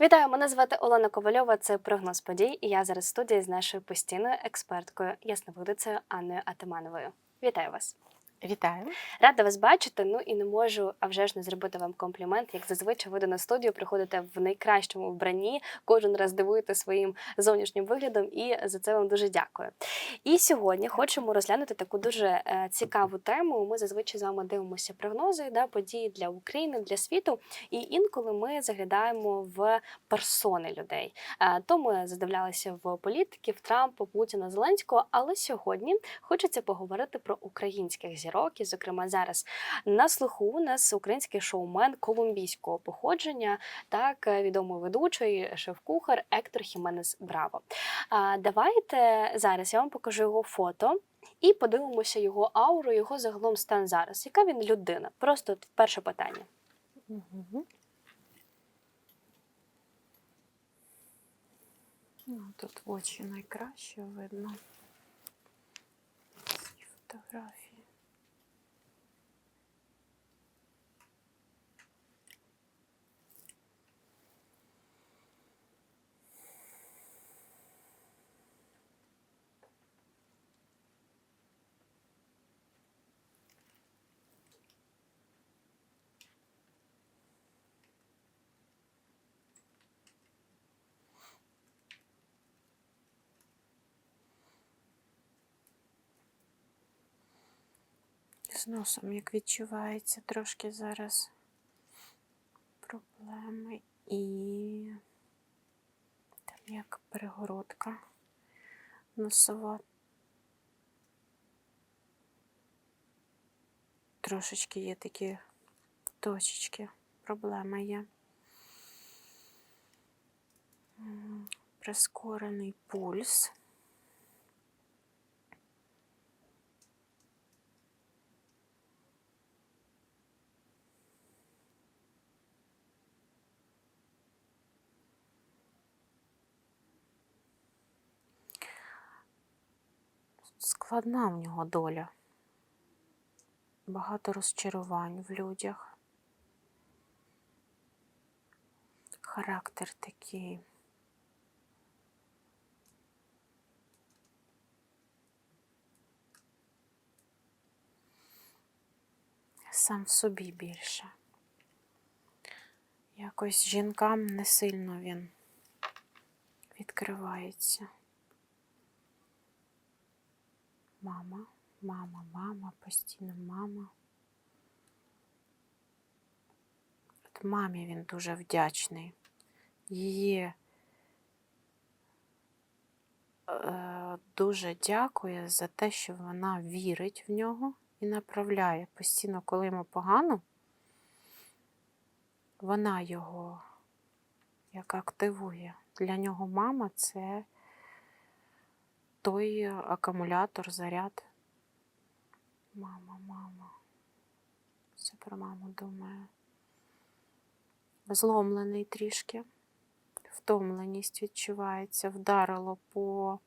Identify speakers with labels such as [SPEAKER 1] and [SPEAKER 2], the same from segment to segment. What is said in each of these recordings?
[SPEAKER 1] Вітаю, мене звати Олена Ковальова. Це прогноз подій. І я зараз в студії з нашою постійною експерткою, ясновидицею Анною Атамановою. Вітаю вас!
[SPEAKER 2] Вітаю.
[SPEAKER 1] Рада вас бачити. Ну і не можу, а вже ж не зробити вам комплімент. Як зазвичай ви до на студію приходите в найкращому вбранні, кожен раз дивуєте своїм зовнішнім виглядом, і за це вам дуже дякую. І сьогодні хочемо розглянути таку дуже е, цікаву тему. Ми зазвичай з вами дивимося прогнози, да, події для України, для світу. І інколи ми заглядаємо в персони людей. Е, То ми задивлялися в політиків Трампа, Путіна, Зеленського. Але сьогодні хочеться поговорити про українських зірок. І, зокрема, зараз на слуху у нас український шоумен колумбійського походження, так е, відомий ведучий, шеф-кухар Ектор Хіменес Браво. А, Давайте зараз я вам покажу його фото. І подивимося його ауру, його загалом стан зараз. Яка він людина? Просто перше питання.
[SPEAKER 2] Ну, тут очі найкраще видно. Фотографії. З носом, як відчувається, трошки зараз проблеми і там як перегородка носова. Трошечки є такі точечки, проблема є. Прискорений пульс. Складна в нього доля. Багато розчарувань в людях. Характер такий. Сам в собі більше. Якось жінкам не сильно він відкривається. Мама, мама, мама, постійно мама. От мамі він дуже вдячний. Її е, дуже дякує за те, що вона вірить в нього і направляє постійно, коли йому погано, вона його як активує. Для нього мама це той акумулятор, заряд. Мама, мама. Все про маму думає. Зломлений трішки. Втомленість відчувається, вдарило по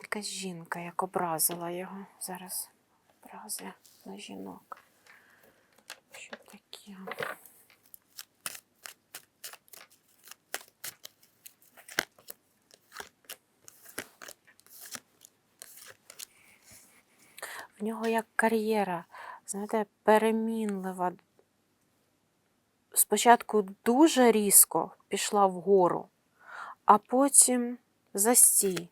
[SPEAKER 2] якась жінка, як образила його. Зараз образи на жінок. Що таке? В нього як кар'єра, знаєте, перемінлива. Спочатку дуже різко пішла вгору, а потім застій.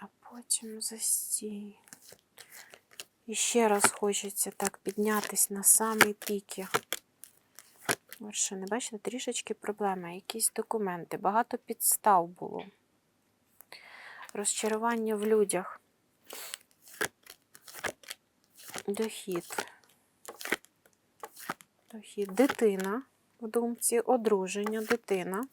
[SPEAKER 2] А потім застій. І ще раз хочеться так піднятись на самий піки. Вершини, бачите, трішечки проблеми, якісь документи, багато підстав було. Розчарування в людях. Дохід. Дохід. Дитина в думці, одруження, дитина.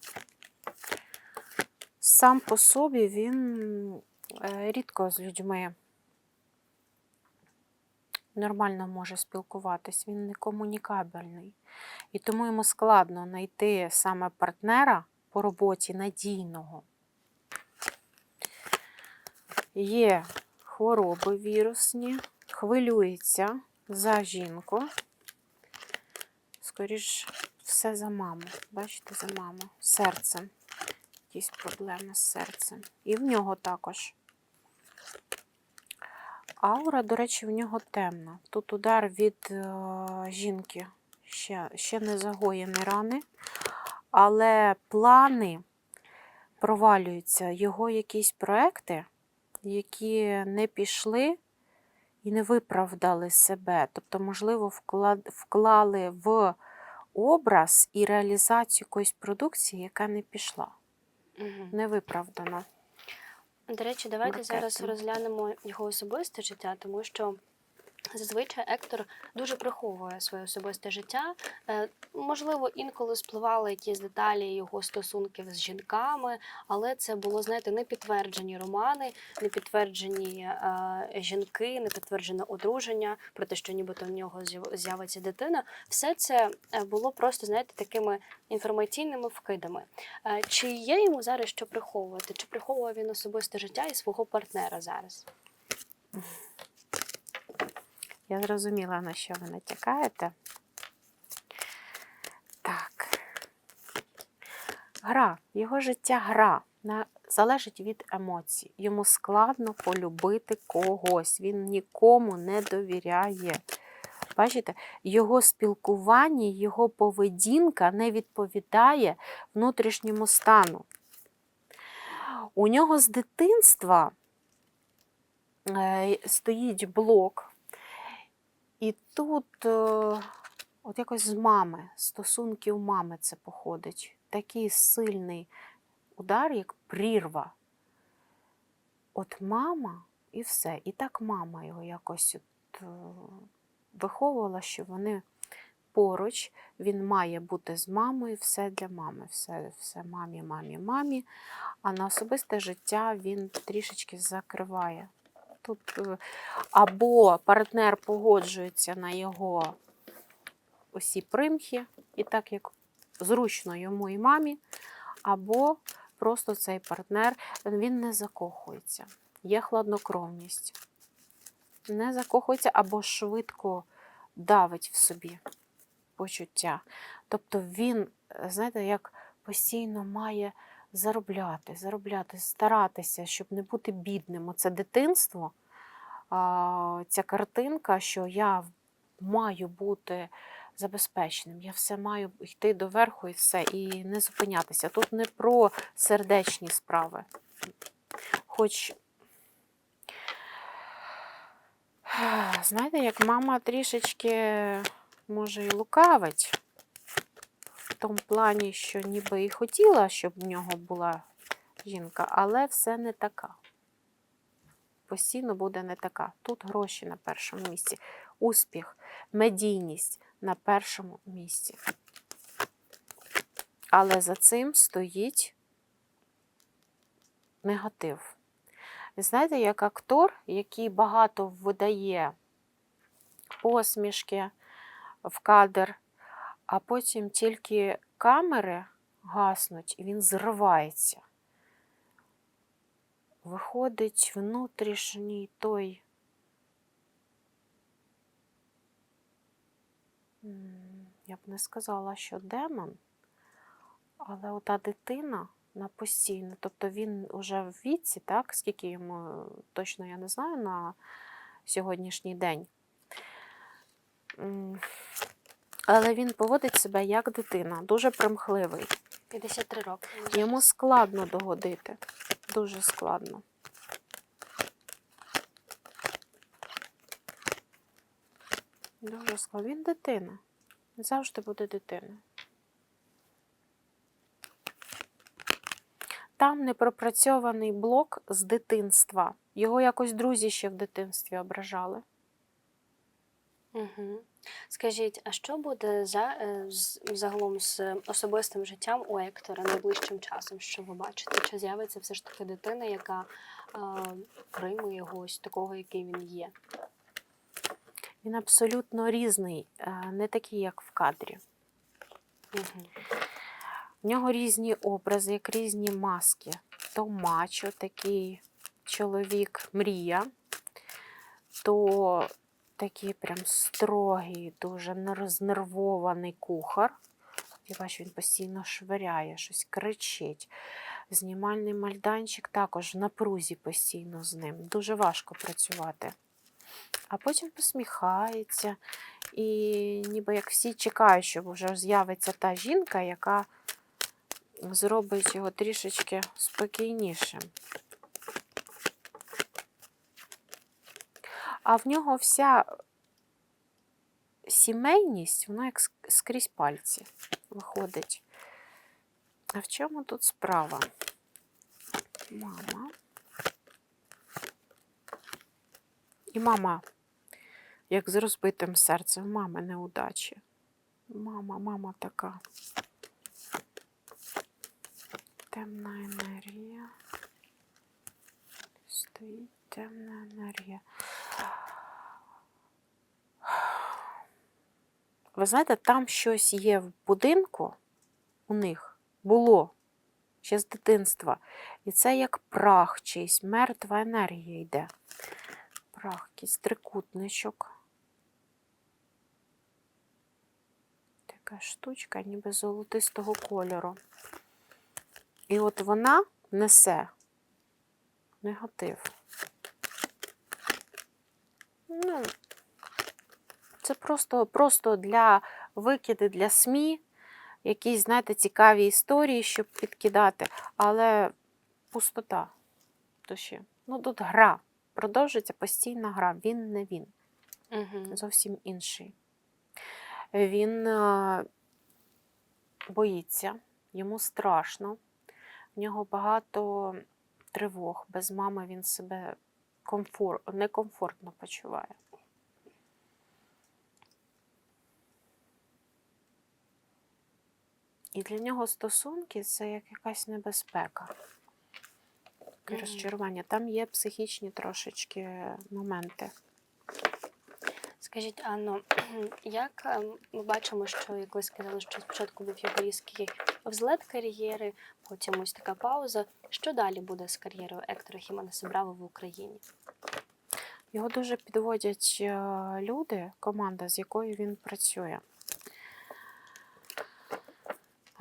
[SPEAKER 2] Сам по собі він е, рідко з людьми нормально може спілкуватись, він не комунікабельний. І тому йому складно знайти саме партнера по роботі надійного. Є хвороби вірусні, хвилюється за жінку. скоріш все за маму. Бачите, за маму. Серцем. Якісь проблеми з серцем. І в нього також. Аура, до речі, в нього темна. Тут удар від е, жінки. Ще, ще не загоєні рани. Але плани провалюються. Його якісь проекти, які не пішли і не виправдали себе. Тобто, можливо, вклали в образ і реалізацію якоїсь продукції, яка не пішла,
[SPEAKER 1] Угу.
[SPEAKER 2] не виправдана.
[SPEAKER 1] До речі, давайте зараз розглянемо його особисте життя, тому що зазвичай Ектор дуже приховує своє особисте життя. Е, Можливо, інколи спливали якісь деталі його стосунків з жінками, але це було, знаєте, не підтверджені романи, не підтверджені е, жінки, не підтверджене одруження про те, що нібито в нього з'явиться дитина. Все це е, було просто, знаєте, такими інформаційними вкидами. Чи є йому зараз що приховувати? Чи приховує він особисте життя і свого партнера зараз?
[SPEAKER 2] Я зрозуміла, на що ви натякаєте. Так. Гра. Його життя гра. Залежить від емоцій. Йому складно полюбити когось. Він нікому не довіряє. Бачите, його спілкування, його поведінка не відповідає внутрішньому стану. У нього з дитинства е, стоїть блок, і тут, е, от якось з мами, стосунків мами це походить. Такий сильний удар, як прірва. От мама і все. І так мама його якось от, е, виховувала, що вони поруч, він має бути з мамою, все для мами, все, все мамі, мамі, мамі. А на особисте життя він трішечки закриває. Тут е, або партнер погоджується на його усі примхи, і так як зручно йому і мамі, або просто цей партнер він не закохується, є хладнокровність, не закохується або швидко давить в собі почуття. Тобто він, е, знаєте, як постійно має заробляти, заробляти, старатися, щоб не бути бідним. Оце дитинство, ця картинка, що я маю бути забезпеченим, я все маю йти до верху і все, і не зупинятися. Тут не про сердечні справи. Хоч, знаєте, як мама трішечки може і лукавить, тому плані, що ніби і хотіла, щоб в нього була жінка, але все не така. Постійно буде не така. Тут гроші на першому місці, успіх, медійність на першому місці. Але за цим стоїть негатив. Знаєте, як актор, який багато видає посмішки в кадр, а потім тільки камери гаснуть, і він зривається. Виходить внутрішній той. Я б не сказала, що демон, але ота дитина на постійно, тобто він уже в віці, так, скільки йому точно я не знаю на сьогоднішній день. Але він поводить себе як дитина, дуже примхливий.
[SPEAKER 1] 53 роки.
[SPEAKER 2] Йому складно догодити. Дуже складно. Дуже складно. Він дитина. Він завжди буде дитиною. Там непропрацьований блок з дитинства. Його якось друзі ще в дитинстві ображали.
[SPEAKER 1] Угу. Скажіть, а що буде за, е, з, загалом з особистим життям у Ектора найближчим часом? Що ви бачите? Чи з'явиться все ж таки дитина, яка е, прийме його ось такого, який він є?
[SPEAKER 2] Він абсолютно різний, е, не такий, як в кадрі.
[SPEAKER 1] Угу.
[SPEAKER 2] В нього різні образи, як різні маски. То мачо, такий чоловік мрія, то такий прям строгий, дуже рознервований кухар. Я бачу, він постійно швиряє, щось кричить. Знімальний майданчик також в напрузі постійно з ним. Дуже важко працювати. А потім посміхається, і ніби як всі чекають, що вже з'явиться та жінка, яка зробить його трішечки спокійнішим. А в нього вся сімейність, вона як скрізь пальці виходить. А в чому тут справа? Мама. І мама, як з розбитим серцем, мами неудачі. Мама, мама така. Темна енергія. Стоїть темна енергія. Ви знаєте, там щось є в будинку у них було ще з дитинства. І це як прах чийсь, мертва енергія йде. Прах, якийсь трикутничок. Така штучка, ніби золотистого кольору. І от вона несе негатив. Ну, це просто, просто для викиди для СМІ, якісь, знаєте, цікаві історії, щоб підкидати, але пустота душі. Ну, тут гра. Продовжується постійна гра. Він не він,
[SPEAKER 1] Угу.
[SPEAKER 2] зовсім інший. Він е, боїться, йому страшно, в нього багато тривог. Без мами він себе комфор... некомфортно почуває. І для нього стосунки це як якась небезпека.
[SPEAKER 1] Мгм.
[SPEAKER 2] розчарування. Там є психічні трошечки моменти.
[SPEAKER 1] Скажіть, Анно, як ем, ми бачимо, що як ви сказали, що спочатку був його різкий взлет кар'єри, потім ось така пауза. Що далі буде з кар'єрою Ектора Хіменеса Браво в Україні?
[SPEAKER 2] Його дуже підводять е, люди, команда, з якою він працює.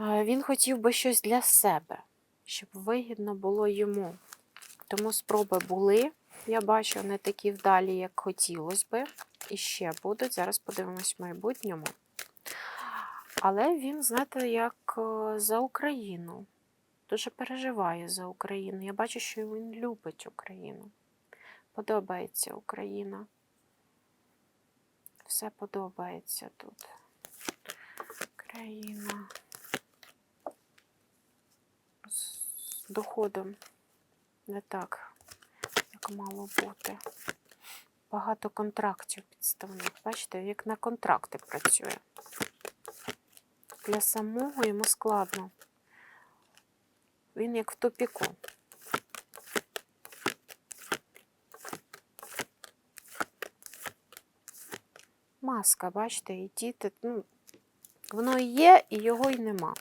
[SPEAKER 2] Він хотів би щось для себе, щоб вигідно було йому. Тому спроби були, я бачу, не такі вдалі, як хотілося би. І ще будуть. Зараз подивимось в майбутньому. Але він, знаєте, як е, за Україну. Дуже переживає за Україну. Я бачу, що він любить Україну. Подобається Україна. Все подобається тут. Україна. З доходом не так, як мало бути. Багато контрактів підставних. Бачите, як на контракти працює. Для самого йому складно. Він як в тупіку. Маска, бачите, і діти, ну, воно і є, і його й нема.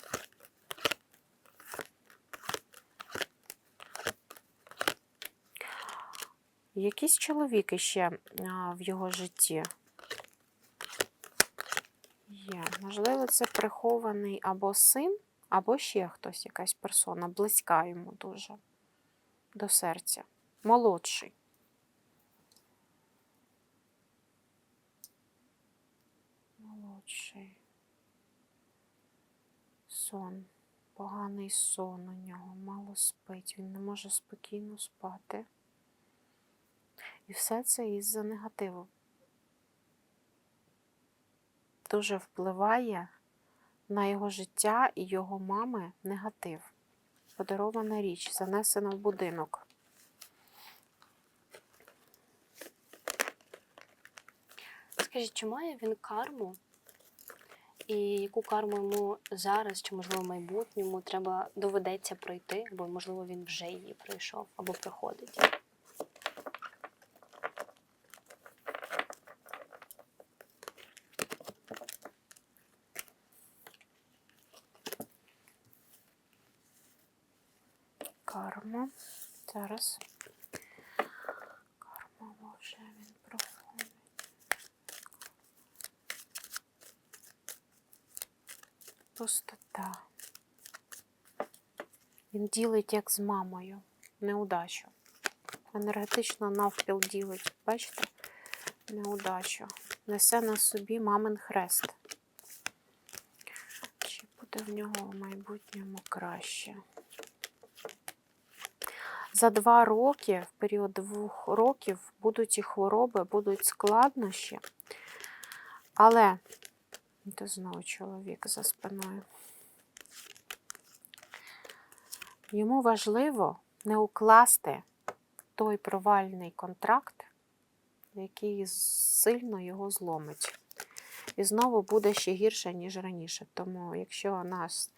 [SPEAKER 2] Якийсь чоловік іще а, в його житті є. Можливо, це прихований або син, або ще хтось, якась персона, близька йому дуже до серця. Молодший. Молодший. Сон. Поганий сон у нього, мало спить, він не може спокійно спати. І все це із-за негативу. Дуже впливає на його життя і його мами негатив. Подарована річ, занесена в будинок.
[SPEAKER 1] Скажіть, чи має він карму? І яку карму йому зараз, чи можливо в майбутньому треба доведеться пройти, або можливо він вже її пройшов або проходить?
[SPEAKER 2] карма. Зараз карма може він проходить. Пустота. Він ділить як з мамою, неудачу. Енергетично навпіл ділить, бачите? Неудачу. Несе на собі мамин хрест. Чи буде в нього в майбутньому краще? За два роки, в період двох років, будуть і хвороби, будуть складнощі. Але це знову чоловік за спиною. Йому важливо не укласти той провальний контракт, який сильно його зломить. І знову буде ще гірше, ніж раніше. Тому, якщо нас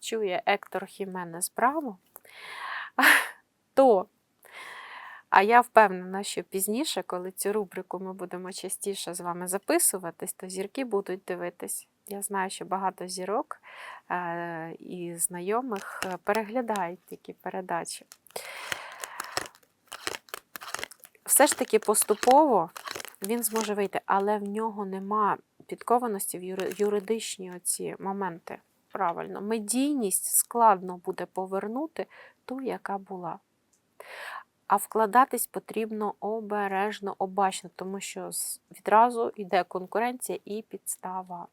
[SPEAKER 2] чує Ектор Хіменес Браво, то, а я впевнена, що пізніше, коли цю рубрику ми будемо частіше з вами записуватись, то зірки будуть дивитись. Я знаю, що багато зірок е, і знайомих е, переглядають такі передачі. Все ж таки поступово він зможе вийти, але в нього нема підкованості в юри- юридичні оці моменти. Правильно, медійність складно буде повернути ту, яка була. А вкладатись потрібно обережно, обачно, тому що відразу йде конкуренція і підстава.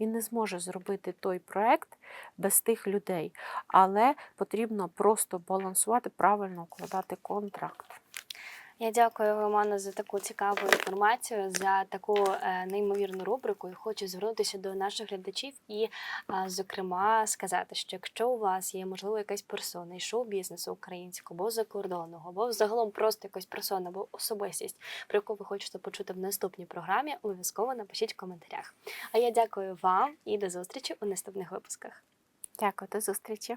[SPEAKER 2] Він не зможе зробити той проект без тих людей, але потрібно просто балансувати, правильно укладати контракт.
[SPEAKER 1] Я дякую Роману за таку цікаву інформацію, за таку е, неймовірну рубрику. І хочу звернутися до наших глядачів і, зокрема, сказати, що якщо у вас є можливо якась персона із шоу-бізнесу українського або закордонного, або загалом просто якась персона або особистість, про яку ви хочете почути в наступній програмі, обов'язково напишіть в коментарях. А я дякую вам і до зустрічі у наступних випусках.
[SPEAKER 2] Дякую, до зустрічі!